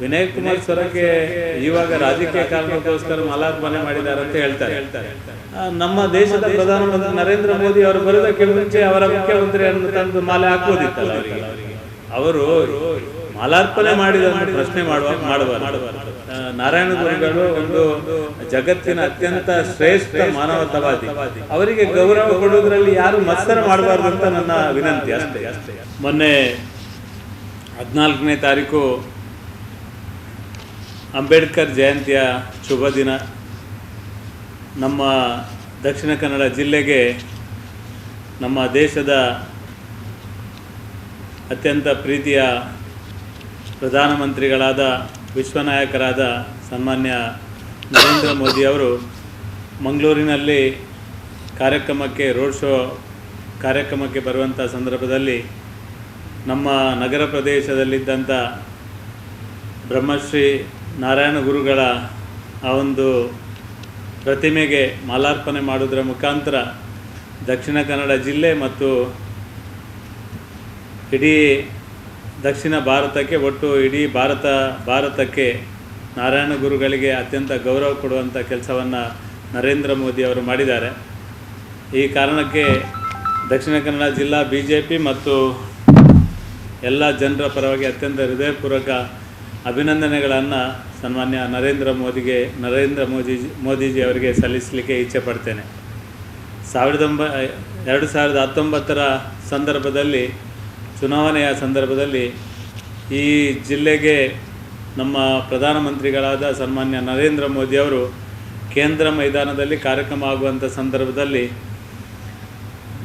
ವಿನಯ್ ಕುಮಾರ್ ಸ್ವರಕ್ಕೆ ಇವಾಗ ರಾಜಕೀಯ ಕಾರಣಕ್ಕೋಸ್ಕರ ಮಾಲಾರ್ಪಣೆ ಮಾಡಿದ್ದಾರೆ ಅಂತ ಹೇಳ್ತಾರೆ. ನಮ್ಮ ದೇಶದ ಪ್ರಧಾನಮಂತ್ರಿ ನರೇಂದ್ರ ಮೋದಿ ಅವರು ಬರೋದಕ್ಕೆ ಮುಂಚೆ ಅವರ ಮುಖ್ಯಮಂತ್ರಿಯನ್ನು ತಂದು ಮಾಲೆ ಹಾಕುವುದಿತ್ತಲ್ಲ ಅವರಿಗೆ. ಅವರು ಮಾಲಾರ್ಪಣೆ ಮಾಡಿದ ಪ್ರಶ್ನೆ ಮಾಡುವ ಮಾಡುವ ನಾರಾಯಣ ಗುರುಗಳು ಒಂದು ಜಗತ್ತಿನ ಅತ್ಯಂತ ಶ್ರೇಷ್ಠ ಮಾನವತಾವಾದಿ. ಅವರಿಗೆ ಗೌರವ ಕೊಡುವುದರಲ್ಲಿ ಯಾರು ಮತ್ಸರ ಮಾಡಬಾರ್ದು ಅಂತ ನನ್ನ ವಿನಂತಿ ಅಷ್ಟೇ ಅಷ್ಟೇ. ಮೊನ್ನೆ ಹದಿನಾಲ್ಕನೇ ತಾರೀಕು ಅಂಬೇಡ್ಕರ್ ಜಯಂತಿಯ ಶುಭ ದಿನ. ನಮ್ಮ ದಕ್ಷಿಣ ಕನ್ನಡ ಜಿಲ್ಲೆಗೆ ನಮ್ಮ ದೇಶದ ಅತ್ಯಂತ ಪ್ರೀತಿಯ ಪ್ರಧಾನಮಂತ್ರಿಗಳಾದ ವಿಶ್ವನಾಯಕರಾದ ಸನ್ಮಾನ್ಯ ನರೇಂದ್ರ ಮೋದಿಯವರು ಮಂಗಳೂರಿನಲ್ಲಿ ಕಾರ್ಯಕ್ರಮಕ್ಕೆ, ರೋಡ್ ಶೋ ಕಾರ್ಯಕ್ರಮಕ್ಕೆ ಬರುವಂಥ ಸಂದರ್ಭದಲ್ಲಿ ನಮ್ಮ ನಗರ ಪ್ರದೇಶದಲ್ಲಿದ್ದಂಥ ಬ್ರಹ್ಮಶ್ರೀ ನಾರಾಯಣ ಗುರುಗಳ ಆ ಒಂದು ಪ್ರತಿಮೆಗೆ ಮಾಲಾರ್ಪಣೆ ಮಾಡುವುದರ ಮುಖಾಂತರ ದಕ್ಷಿಣ ಕನ್ನಡ ಜಿಲ್ಲೆ ಮತ್ತು ಇಡೀ ದಕ್ಷಿಣ ಭಾರತಕ್ಕೆ ಒಟ್ಟು ಇಡೀ ಭಾರತ, ಭಾರತಕ್ಕೆ ನಾರಾಯಣ ಗುರುಗಳಿಗೆ ಅತ್ಯಂತ ಗೌರವ ಕೊಡುವಂಥ ಕೆಲಸವನ್ನು ನರೇಂದ್ರ ಮೋದಿ ಅವರು ಮಾಡಿದ್ದಾರೆ. ಈ ಕಾರಣಕ್ಕೆ ದಕ್ಷಿಣ ಕನ್ನಡ ಜಿಲ್ಲಾ ಬಿ ಮತ್ತು ಎಲ್ಲ ಜನರ ಪರವಾಗಿ ಅತ್ಯಂತ ಹೃದಯಪೂರ್ವಕ ಅಭಿನಂದನೆಗಳನ್ನು ಸನ್ಮಾನ್ಯ ನರೇಂದ್ರ ಮೋದಿಗೆ, ನರೇಂದ್ರ ಮೋದಿ ಮೋದಿಜಿ ಅವರಿಗೆ ಸಲ್ಲಿಸಲಿಕ್ಕೆ ಇಚ್ಛೆ ಪಡ್ತೇನೆ. ಸಾವಿರದ ಒಂಬ, ಎರಡು ಸಾವಿರದ ಹತ್ತೊಂಬತ್ತರ ಸಂದರ್ಭದಲ್ಲಿ, ಚುನಾವಣೆಯ ಸಂದರ್ಭದಲ್ಲಿ ಈ ಜಿಲ್ಲೆಗೆ ನಮ್ಮ ಪ್ರಧಾನಮಂತ್ರಿಗಳಾದ ಸನ್ಮಾನ್ಯ ನರೇಂದ್ರ ಮೋದಿಯವರು ಕೇಂದ್ರ ಮೈದಾನದಲ್ಲಿ ಕಾರ್ಯಕ್ರಮ ಆಗುವಂಥ ಸಂದರ್ಭದಲ್ಲಿ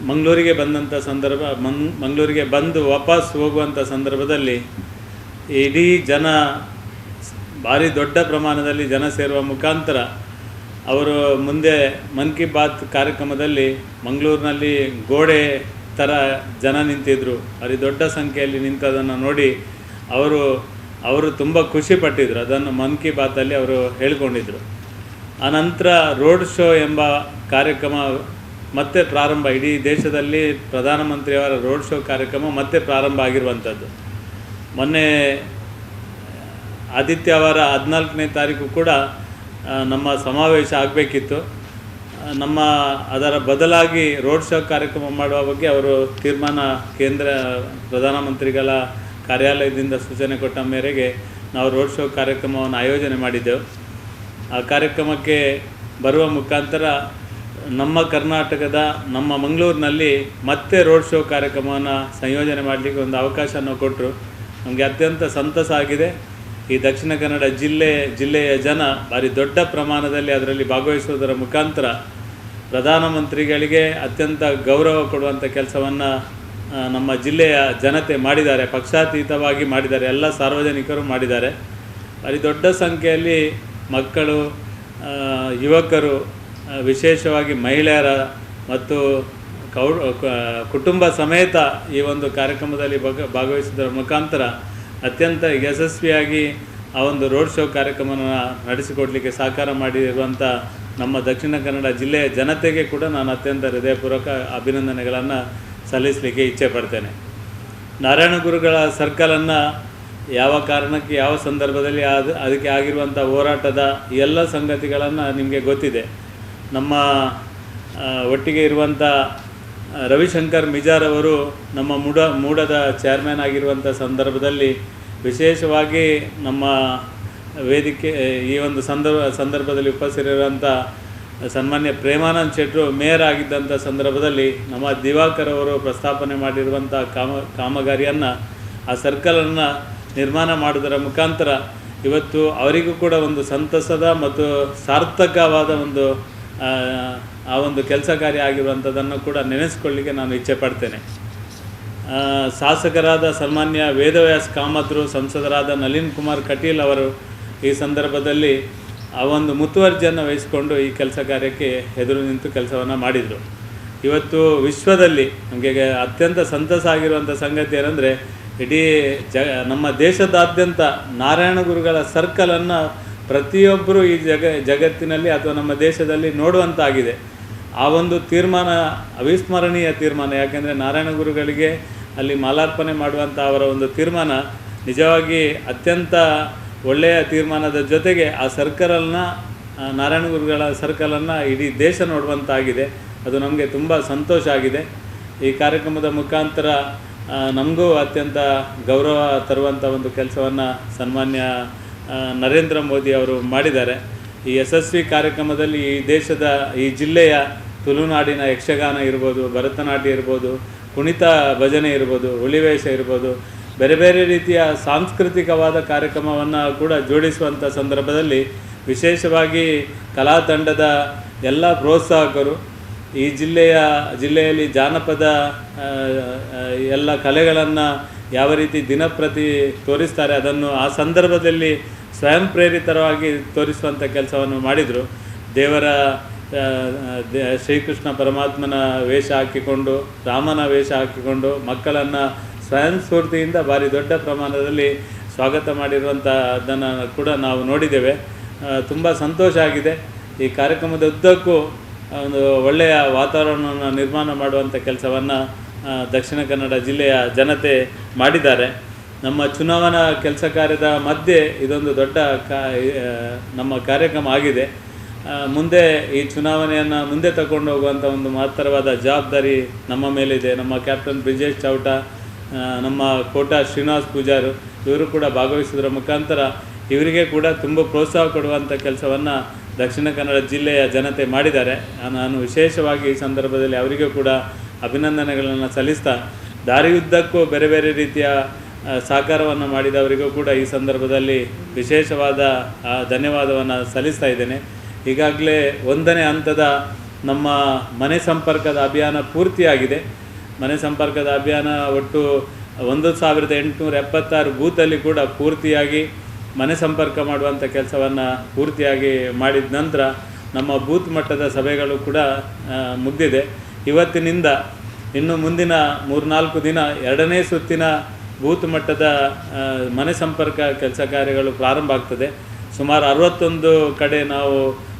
ಮಂಗಳೂರಿಗೆ ಬಂದಂಥ ಸಂದರ್ಭ, ಮಂಗ್, ಮಂಗಳೂರಿಗೆ ಬಂದು ವಾಪಸ್ ಹೋಗುವಂಥ ಸಂದರ್ಭದಲ್ಲಿ ಇಡೀ ಜನ, ಭಾರಿ ದೊಡ್ಡ ಪ್ರಮಾಣದಲ್ಲಿ ಜನ ಸೇರುವ ಮುಖಾಂತರ ಅವರು ಮುಂದೆ ಮನ್ ಕಿ ಬಾತ್ ಕಾರ್ಯಕ್ರಮದಲ್ಲಿ ಮಂಗಳೂರಿನಲ್ಲಿ ಗೋಡೆ ಥರ ಜನ ನಿಂತಿದ್ದರು ಭಾರಿ ದೊಡ್ಡ ಸಂಖ್ಯೆಯಲ್ಲಿ ನಿಂತದನ್ನು ನೋಡಿ ಅವರು ಅವರು ತುಂಬ ಖುಷಿಪಟ್ಟಿದ್ದರು ಅದನ್ನು ಮನ್ ಕಿ ಬಾತಲ್ಲಿ ಅವರು ಹೇಳಿಕೊಂಡಿದ್ದರು ಆನಂತರ ರೋಡ್ ಶೋ ಎಂಬ ಕಾರ್ಯಕ್ರಮ ಮತ್ತೆ ಪ್ರಾರಂಭ. ಇಡೀ ದೇಶದಲ್ಲಿ ಪ್ರಧಾನಮಂತ್ರಿಯವರ ರೋಡ್ ಶೋ ಕಾರ್ಯಕ್ರಮ ಮತ್ತೆ ಪ್ರಾರಂಭ ಆಗಿರುವಂಥದ್ದು. ಮೊನ್ನೆ ಆದಿತ್ಯವಾರ ಹದಿನಾಲ್ಕನೇ ತಾರೀಕು ಕೂಡ ನಮ್ಮ ಸಮಾವೇಶ ಆಗಬೇಕಿತ್ತು. ನಮ್ಮ ಅದರ ಬದಲಾಗಿ ರೋಡ್ ಶೋ ಕಾರ್ಯಕ್ರಮ ಮಾಡುವ ಬಗ್ಗೆ ಅವರು ತೀರ್ಮಾನ ಕೇಂದ್ರ ಪ್ರಧಾನಮಂತ್ರಿಗಳ ಕಾರ್ಯಾಲಯದಿಂದ ಸೂಚನೆ ಕೊಟ್ಟ ಮೇರೆಗೆ ನಾವು ರೋಡ್ ಶೋ ಕಾರ್ಯಕ್ರಮವನ್ನು ಆಯೋಜನೆ ಮಾಡಿದ್ದೆವು. ಆ ಕಾರ್ಯಕ್ರಮಕ್ಕೆ ಬರುವ ಮುಖಾಂತರ ನಮ್ಮ ಕರ್ನಾಟಕದ, ನಮ್ಮ ಮಂಗಳೂರಿನಲ್ಲಿ ಮತ್ತೆ ರೋಡ್ ಶೋ ಕಾರ್ಯಕ್ರಮವನ್ನು ಸಂಯೋಜನೆ ಮಾಡಲಿಕ್ಕೆ ಒಂದು ಅವಕಾಶವನ್ನು ಕೊಟ್ಟರು ನಮಗೆ ಅತ್ಯಂತ ಸಂತಸ ಆಗಿದೆ. ಈ ದಕ್ಷಿಣ ಕನ್ನಡ ಜಿಲ್ಲೆ, ಜಿಲ್ಲೆಯ ಜನ ಭಾರಿ ದೊಡ್ಡ ಪ್ರಮಾಣದಲ್ಲಿ ಅದರಲ್ಲಿ ಭಾಗವಹಿಸುವುದರ ಮುಖಾಂತರ ಪ್ರಧಾನಮಂತ್ರಿಗಳಿಗೆ ಅತ್ಯಂತ ಗೌರವ ಕೊಡುವಂಥ ಕೆಲಸವನ್ನು ನಮ್ಮ ಜಿಲ್ಲೆಯ ಜನತೆ ಮಾಡಿದ್ದಾರೆ. ಪಕ್ಷಾತೀತವಾಗಿ ಮಾಡಿದ್ದಾರೆ. ಎಲ್ಲ ಸಾರ್ವಜನಿಕರು ಮಾಡಿದ್ದಾರೆ. ಭಾರಿ ದೊಡ್ಡ ಸಂಖ್ಯೆಯಲ್ಲಿ ಮಕ್ಕಳು ಯುವಕರು ವಿಶೇಷವಾಗಿ ಮಹಿಳೆಯರ ಮತ್ತು ಕೌ ಕುಟುಂಬ ಸಮೇತ ಈ ಒಂದು ಕಾರ್ಯಕ್ರಮದಲ್ಲಿ ಭಾಗ ಭಾಗವಹಿಸುವುದರ ಮುಖಾಂತರ ಅತ್ಯಂತ ಯಶಸ್ವಿಯಾಗಿ ಆ ಒಂದು ರೋಡ್ ಶೋ ಕಾರ್ಯಕ್ರಮವನ್ನು ನಡೆಸಿಕೊಡಲಿಕ್ಕೆ ಸಹಕಾರ ಮಾಡಿರುವಂಥ ನಮ್ಮ ದಕ್ಷಿಣ ಕನ್ನಡ ಜಿಲ್ಲೆಯ ಜನತೆಗೆ ಕೂಡ ನಾನು ಅತ್ಯಂತ ಹೃದಯಪೂರ್ವಕ ಅಭಿನಂದನೆಗಳನ್ನು ಸಲ್ಲಿಸಲಿಕ್ಕೆ ಇಚ್ಛೆ ಪಡ್ತೇನೆ. ನಾರಾಯಣ ಗುರುಗಳ ಸರ್ಕಲನ್ನು ಯಾವ ಕಾರಣಕ್ಕೆ ಯಾವ ಸಂದರ್ಭದಲ್ಲಿ ಅದು ಅದಕ್ಕೆ ಆಗಿರುವಂಥ ಹೋರಾಟದ ಎಲ್ಲ ಸಂಗತಿಗಳನ್ನು ನಿಮಗೆ ಗೊತ್ತಿದೆ. ನಮ್ಮ ಒಟ್ಟಿಗೆ ಇರುವಂಥ ರವಿಶಂಕರ್ ಮಿಜಾರ್ ಅವರು ನಮ್ಮ ಮೂಡ, ಮೂಡದ ಚೇರ್ಮನ್ ಆಗಿರುವಂಥ ಸಂದರ್ಭದಲ್ಲಿ ವಿಶೇಷವಾಗಿ ನಮ್ಮ ವೇದಿಕೆ, ಈ ಒಂದು ಸಂದರ್ಭ, ಸಂದರ್ಭದಲ್ಲಿ ಉಪಸ್ಥಿತಿರುವಂಥ ಸನ್ಮಾನ್ಯ ಪ್ರೇಮಾನಂದ್ ಶೆಟ್ಟರು ಮೇಯರ್ ಆಗಿದ್ದಂಥ ಸಂದರ್ಭದಲ್ಲಿ ನಮ್ಮ ದಿವಾಕರ್ ಅವರು ಪ್ರಸ್ತಾಪನೆ ಮಾಡಿರುವಂಥ ಕಾಮ, ಕಾಮಗಾರಿಯನ್ನು, ಆ ಸರ್ಕಲನ್ನು ನಿರ್ಮಾಣ ಮಾಡುವುದರ ಮುಖಾಂತರ ಇವತ್ತು ಅವರಿಗೂ ಕೂಡ ಒಂದು ಸಂತಸದ ಮತ್ತು ಸಾರ್ಥಕವಾದ ಒಂದು ಆ, ಒಂದು ಕೆಲಸ ಕಾರ್ಯ ಆಗಿರುವಂಥದ್ದನ್ನು ಕೂಡ ನೆನೆಸ್ಕೊಳ್ಳಿಕ್ಕೆ ನಾನು ಇಚ್ಛೆ ಪಡ್ತೇನೆ. ಶಾಸಕರಾದ ಸನ್ಮಾನ್ಯ ವೇದವ್ಯಾಸ್ ಕಾಮತ್ರು ಸಂಸದರಾದ ನಳಿನ್ ಕುಮಾರ್ ಕಟೀಲ್ ಅವರು ಈ ಸಂದರ್ಭದಲ್ಲಿ ಆ ಒಂದು ಮುತುವರ್ಜಿಯನ್ನು ವಹಿಸಿಕೊಂಡು ಈ ಕೆಲಸ ಕಾರ್ಯಕ್ಕೆ ಎದುರು ನಿಂತು ಕೆಲಸವನ್ನು ಮಾಡಿದರು. ಇವತ್ತು ವಿಶ್ವದಲ್ಲಿ ನಮಗೆ ಅತ್ಯಂತ ಸಂತಸ ಆಗಿರುವಂಥ ಸಂಗತಿ ಏನಂದರೆ ಇಡೀ ಜ ನಮ್ಮ ದೇಶದಾದ್ಯಂತ ನಾರಾಯಣ ಗುರುಗಳ ಸರ್ಕಲನ್ನು ಪ್ರತಿಯೊಬ್ಬರು ಈ ಜಗ ಜಗತ್ತಿನಲ್ಲಿ ಅಥವಾ ನಮ್ಮ ದೇಶದಲ್ಲಿ ನೋಡುವಂತಾಗಿದೆ. ಆ ಒಂದು ತೀರ್ಮಾನ, ಅವಿಸ್ಮರಣೀಯ ತೀರ್ಮಾನ. ಯಾಕೆಂದರೆ ನಾರಾಯಣ ಗುರುಗಳಿಗೆ ಅಲ್ಲಿ ಮಾಲಾರ್ಪಣೆ ಮಾಡುವಂಥ ಅವರ ಒಂದು ತೀರ್ಮಾನ ನಿಜವಾಗಿ ಅತ್ಯಂತ ಒಳ್ಳೆಯ ತೀರ್ಮಾನದ ಜೊತೆಗೆ ಆ ಸರ್ಕಲನ್ನ ನಾರಾಯಣ ಗುರುಗಳ ಸರ್ಕಲನ್ನು ಇಡೀ ದೇಶ ನೋಡುವಂತಾಗಿದೆ. ಅದು ನಮಗೆ ತುಂಬ ಸಂತೋಷ ಆಗಿದೆ. ಈ ಕಾರ್ಯಕ್ರಮದ ಮುಖಾಂತರ ನಮಗೂ ಅತ್ಯಂತ ಗೌರವ ತರುವಂಥ ಒಂದು ಕೆಲಸವನ್ನು ಸನ್ಮಾನ್ಯ ನರೇಂದ್ರ ಮೋದಿ ಅವರು ಮಾಡಿದ್ದಾರೆ. ಈ ಯಶಸ್ವಿ ಕಾರ್ಯಕ್ರಮದಲ್ಲಿ ಈ ದೇಶದ, ಈ ಜಿಲ್ಲೆಯ ತುಳುನಾಡಿನ ಯಕ್ಷಗಾನ ಇರ್ಬೋದು, ಭರತನಾಟ್ಯ ಇರ್ಬೋದು, ಕುಣಿತ ಭಜನೆ ಇರ್ಬೋದು ಹುಲಿವೇಷ ಇರ್ಬೋದು, ಬೇರೆ ಬೇರೆ ರೀತಿಯ ಸಾಂಸ್ಕೃತಿಕವಾದ ಕಾರ್ಯಕ್ರಮವನ್ನು ಕೂಡ ಜೋಡಿಸುವಂಥ ಸಂದರ್ಭದಲ್ಲಿ ವಿಶೇಷವಾಗಿ ಕಲಾ ತಂಡದ ಎಲ್ಲ ಪ್ರೋತ್ಸಾಹಕರು, ಈ ಜಿಲ್ಲೆಯ, ಜಿಲ್ಲೆಯಲ್ಲಿ ಜಾನಪದ ಎಲ್ಲ ಕಲೆಗಳನ್ನು ಯಾವ ರೀತಿ ದಿನಪ್ರತಿ ತೋರಿಸ್ತಾರೆ ಅದನ್ನು ಆ ಸಂದರ್ಭದಲ್ಲಿ ಸ್ವಯಂ ಪ್ರೇರಿತರವಾಗಿ ತೋರಿಸುವಂಥ ಕೆಲಸವನ್ನು ಮಾಡಿದರು. ದೇವರ ಶ್ರೀಕೃಷ್ಣ ಪರಮಾತ್ಮನ ವೇಷ ಹಾಕಿಕೊಂಡು, ರಾಮನ ವೇಷ ಹಾಕಿಕೊಂಡು, ಮಕ್ಕಳನ್ನು ಸ್ವಯಂ ಸ್ಫೂರ್ತಿಯಿಂದ ಭಾರಿ ದೊಡ್ಡ ಪ್ರಮಾಣದಲ್ಲಿ ಸ್ವಾಗತ ಮಾಡಿರುವಂಥ ಅದನ್ನು ಕೂಡ ನಾವು ನೋಡಿದ್ದೇವೆ. ತುಂಬ ಸಂತೋಷ ಆಗಿದೆ. ಈ ಕಾರ್ಯಕ್ರಮದ ಉದ್ದಕ್ಕೂ ಒಂದು ಒಳ್ಳೆಯ ವಾತಾವರಣವನ್ನು ನಿರ್ಮಾಣ ಮಾಡುವಂಥ ಕೆಲಸವನ್ನು ದಕ್ಷಿಣ ಕನ್ನಡ ಜಿಲ್ಲೆಯ ಜನತೆ ಮಾಡಿದ್ದಾರೆ. ನಮ್ಮ ಚುನಾವಣಾ ಕೆಲಸ ಕಾರ್ಯದ ಮಧ್ಯೆ ಇದೊಂದು ದೊಡ್ಡ ಕಾ ನಮ್ಮ ಕಾರ್ಯಕ್ರಮ ಆಗಿದೆ. ಮುಂದೆ ಈ ಚುನಾವಣೆಯನ್ನು ಮುಂದೆ ತಗೊಂಡು ಹೋಗುವಂಥ ಒಂದು ಮಹತ್ತರವಾದ ಜವಾಬ್ದಾರಿ ನಮ್ಮ ಮೇಲಿದೆ. ನಮ್ಮ ಕ್ಯಾಪ್ಟನ್ ಬ್ರಿಜೇಶ್ ಚೌಟ ನಮ್ಮ ಕೋಟ ಶ್ರೀನಿವಾಸ್ ಪೂಜಾರು, ಇವರು ಕೂಡ ಭಾಗವಹಿಸೋದ್ರ ಮುಖಾಂತರ ಇವರಿಗೆ ಕೂಡ ತುಂಬ ಪ್ರೋತ್ಸಾಹ ಕೊಡುವಂಥ ಕೆಲಸವನ್ನು ದಕ್ಷಿಣ ಕನ್ನಡ ಜಿಲ್ಲೆಯ ಜನತೆ ಮಾಡಿದ್ದಾರೆ. ನಾನು ವಿಶೇಷವಾಗಿ ಈ ಸಂದರ್ಭದಲ್ಲಿ ಅವರಿಗೂ ಕೂಡ ಅಭಿನಂದನೆಗಳನ್ನು ಸಲ್ಲಿಸ್ತಾ ದಾರಿಯುದ್ದಕ್ಕೂ ಬೇರೆ ಬೇರೆ ರೀತಿಯ ಸಹಕಾರವನ್ನು ಮಾಡಿದವರಿಗೂ ಕೂಡ ಈ ಸಂದರ್ಭದಲ್ಲಿ ವಿಶೇಷವಾದ ಧನ್ಯವಾದವನ್ನು ಸಲ್ಲಿಸ್ತಾ ಇದ್ದೇನೆ. ಈಗಾಗಲೇ ಒಂದನೇ ಹಂತದ ನಮ್ಮ ಮನೆ ಸಂಪರ್ಕದ ಅಭಿಯಾನ ಪೂರ್ತಿಯಾಗಿದೆ. ಮನೆ ಸಂಪರ್ಕದ ಅಭಿಯಾನ ಒಟ್ಟು ಒಂದು ಸಾವಿರದ ಎಂಟುನೂರ ಎಪ್ಪತ್ತಾರು ಬೂತಲ್ಲಿ ಕೂಡ ಪೂರ್ತಿಯಾಗಿ ಮನೆ ಸಂಪರ್ಕ ಮಾಡುವಂಥ ಕೆಲಸವನ್ನು ಪೂರ್ತಿಯಾಗಿ ಮಾಡಿದ ನಂತರ ನಮ್ಮ ಬೂತ್ ಮಟ್ಟದ ಸಭೆಗಳು ಕೂಡ ಮುಗ್ದಿದೆ. ಇವತ್ತಿನಿಂದ ಇನ್ನು ಮುಂದಿನ ಮೂರ್ನಾಲ್ಕು ದಿನ ಎರಡನೇ ಸುತ್ತಿನ ಬೂತ್ ಮಟ್ಟದ ಮನೆ ಸಂಪರ್ಕ ಕೆಲಸ ಕಾರ್ಯಗಳು ಪ್ರಾರಂಭ ಆಗ್ತದೆ. ಸುಮಾರು ಅರವತ್ತೊಂದು ಕಡೆ ನಾವು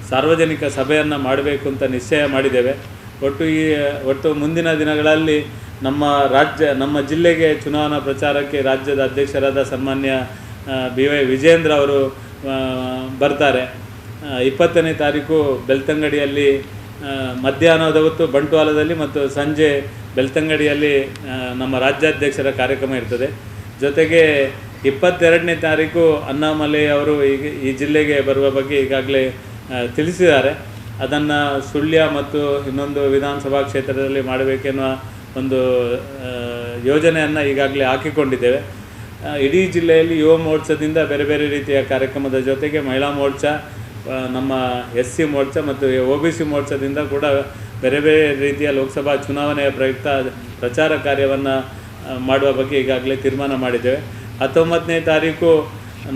ಸಾರ್ವಜನಿಕ ಸಭೆಯನ್ನು ಮಾಡಬೇಕು ಅಂತ ನಿಶ್ಚಯ ಮಾಡಿದ್ದೇವೆ. ಒಟ್ಟು ಈ, ಒಟ್ಟು ಮುಂದಿನ ದಿನಗಳಲ್ಲಿ ನಮ್ಮ ರಾಜ್ಯ, ನಮ್ಮ ಜಿಲ್ಲೆಗೆ ಚುನಾವಣಾ ಪ್ರಚಾರಕ್ಕೆ ರಾಜ್ಯದ ಅಧ್ಯಕ್ಷರಾದ ಸನ್ಮಾನ್ಯ ಬಿ ವೈ ವಿಜೇಂದ್ರ ಅವರು ಬರ್ತಾರೆ. ಇಪ್ಪತ್ತನೇ ತಾರೀಕು ಬೆಳ್ತಂಗಡಿಯಲ್ಲಿ ಮಧ್ಯಾಹ್ನದ ಹೊತ್ತು ಬಂಟ್ವಾಲದಲ್ಲಿ ಮತ್ತು ಸಂಜೆ ಬೆಳ್ತಂಗಡಿಯಲ್ಲಿ ನಮ್ಮ ರಾಜ್ಯಾಧ್ಯಕ್ಷರ ಕಾರ್ಯಕ್ರಮ ಇರ್ತದೆ. ಜೊತೆಗೆ ಇಪ್ಪತ್ತೆರಡನೇ ತಾರೀಕು ಅಣ್ಣಾಮಲೈ ಅವರು ಈಗ ಈ ಜಿಲ್ಲೆಗೆ ಬರುವ ಬಗ್ಗೆ ಈಗಾಗಲೇ ತಿಳಿಸಿದ್ದಾರೆ. ಅದನ್ನು ಸುಳ್ಯ ಮತ್ತು ಇನ್ನೊಂದು ವಿಧಾನಸಭಾ ಕ್ಷೇತ್ರದಲ್ಲಿ ಮಾಡಬೇಕೆನ್ನುವ ಒಂದು ಯೋಜನೆಯನ್ನು ಈಗಾಗಲೇ ಹಾಕಿಕೊಂಡಿದ್ದೇವೆ. ಇಡೀ ಜಿಲ್ಲೆಯಲ್ಲಿ ಯುವ ಮೋರ್ಚಾದಿಂದ ಬೇರೆ ಬೇರೆ ರೀತಿಯ ಕಾರ್ಯಕ್ರಮದ ಜೊತೆಗೆ ಮಹಿಳಾ ಮೋರ್ಚಾ ನಮ್ಮ ಎಸ್ ಸಿ ಮೋರ್ಚಾ ಮತ್ತು ಒ ಬಿ ಸಿ ಮೋರ್ಚಾದಿಂದ ಕೂಡ ಬೇರೆ ಬೇರೆ ರೀತಿಯ ಲೋಕಸಭಾ ಚುನಾವಣೆಯ ಪ್ರಯುಕ್ತ ಪ್ರಚಾರ ಕಾರ್ಯವನ್ನು ಮಾಡುವ ಬಗ್ಗೆ ಈಗಾಗಲೇ ತೀರ್ಮಾನ ಮಾಡಿದ್ದೇವೆ. ಹತ್ತೊಂಬತ್ತನೇ ತಾರೀಕು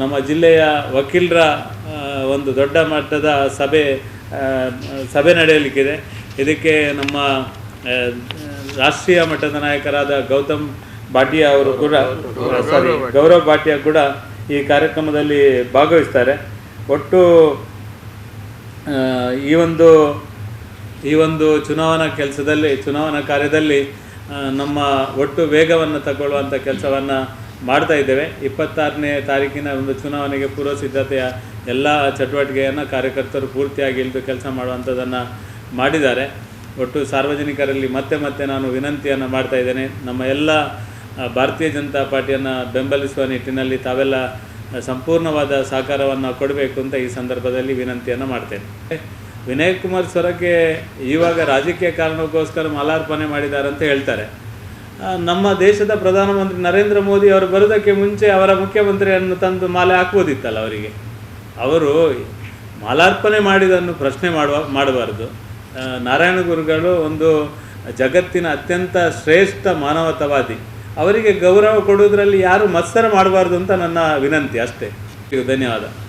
ನಮ್ಮ ಜಿಲ್ಲೆಯ ವಕೀಲರ ಒಂದು ದೊಡ್ಡ ಮಟ್ಟದ ಸಭೆ ಸಭೆ ನಡೆಯಲಿಕ್ಕಿದೆ. ಇದಕ್ಕೆ ನಮ್ಮ ರಾಷ್ಟ್ರೀಯ ಮಟ್ಟದ ನಾಯಕರಾದ ಗೌತಮ್ ಭಾಟಿಯಾ ಅವರು ಕೂಡ ಸಾರಿ ಗೌರವ್ ಭಾಟಿಯಾ ಕೂಡ ಈ ಕಾರ್ಯಕ್ರಮದಲ್ಲಿ ಭಾಗವಹಿಸ್ತಾರೆ. ಒಟ್ಟು ಈ ಒಂದು ಈ ಒಂದು ಚುನಾವಣಾ ಕೆಲಸದಲ್ಲಿ, ಚುನಾವಣಾ ಕಾರ್ಯದಲ್ಲಿ ನಮ್ಮ ಒಟ್ಟು ವೇಗವನ್ನು ತಗೊಳ್ಳುವಂಥ ಕೆಲಸವನ್ನು ಮಾಡ್ತಾ ಇದ್ದೇವೆ. ಇಪ್ಪತ್ತಾರನೇ ತಾರೀಕಿನ ಒಂದು ಚುನಾವಣೆಗೆ ಪೂರ್ವ ಸಿದ್ಧತೆಯ ಎಲ್ಲ ಚಟುವಟಿಕೆಯನ್ನು ಕಾರ್ಯಕರ್ತರು ಪೂರ್ತಿಯಾಗಿ ಇಳಿದು ಕೆಲಸ ಮಾಡುವಂಥದ್ದನ್ನು ಮಾಡಿದ್ದಾರೆ. ಒಟ್ಟು ಸಾರ್ವಜನಿಕರಲ್ಲಿ ಮತ್ತೆ ಮತ್ತೆ ನಾನು ವಿನಂತಿಯನ್ನು ಮಾಡ್ತಾ ಇದ್ದೇನೆ. ನಮ್ಮ ಎಲ್ಲ ಭಾರತೀಯ ಜನತಾ ಪಾರ್ಟಿಯನ್ನು ಬೆಂಬಲಿಸುವ ನಿಟ್ಟಿನಲ್ಲಿ ತಾವೆಲ್ಲ ಸಂಪೂರ್ಣವಾದ ಸಹಕಾರವನ್ನು ಕೊಡಬೇಕು ಅಂತ ಈ ಸಂದರ್ಭದಲ್ಲಿ ವಿನಂತಿಯನ್ನು ಮಾಡ್ತೇನೆ. ವಿನಯ್ ಕುಮಾರ್ ಸ್ವರಕ್ಕೆ ಇವಾಗ ರಾಜಕೀಯ ಕಾರಣಕ್ಕೋಸ್ಕರ ಮಾಲಾರ್ಪಣೆ ಮಾಡಿದ್ದಾರೆ ಅಂತ ಹೇಳ್ತಾರೆ. ನಮ್ಮ ದೇಶದ ಪ್ರಧಾನಮಂತ್ರಿ ನರೇಂದ್ರ ಮೋದಿ ಅವರು ಬರೋದಕ್ಕೆ ಮುಂಚೆ ಅವರ ಮುಖ್ಯಮಂತ್ರಿಯನ್ನು ತಂದು ಮಾಲೆ ಹಾಕುವುದಿತ್ತಲ್ಲ ಅವರಿಗೆ. ಅವರು ಮಾಲಾರ್ಪಣೆ ಮಾಡಿದನ್ನು ಪ್ರಶ್ನೆ ಮಾಡುವ, ಮಾಡಬಾರ್ದು. ನಾರಾಯಣ ಗುರುಗಳು ಒಂದು ಜಗತ್ತಿನ ಅತ್ಯಂತ ಶ್ರೇಷ್ಠ ಮಾನವತಾವಾದಿ. ಅವರಿಗೆ ಗೌರವ ಕೊಡುವುದರಲ್ಲಿ ಯಾರು ಮತ್ಸರ ಮಾಡಬಾರ್ದು ಅಂತ ನನ್ನ ವಿನಂತಿ ಅಷ್ಟೇ. ಧನ್ಯವಾದ.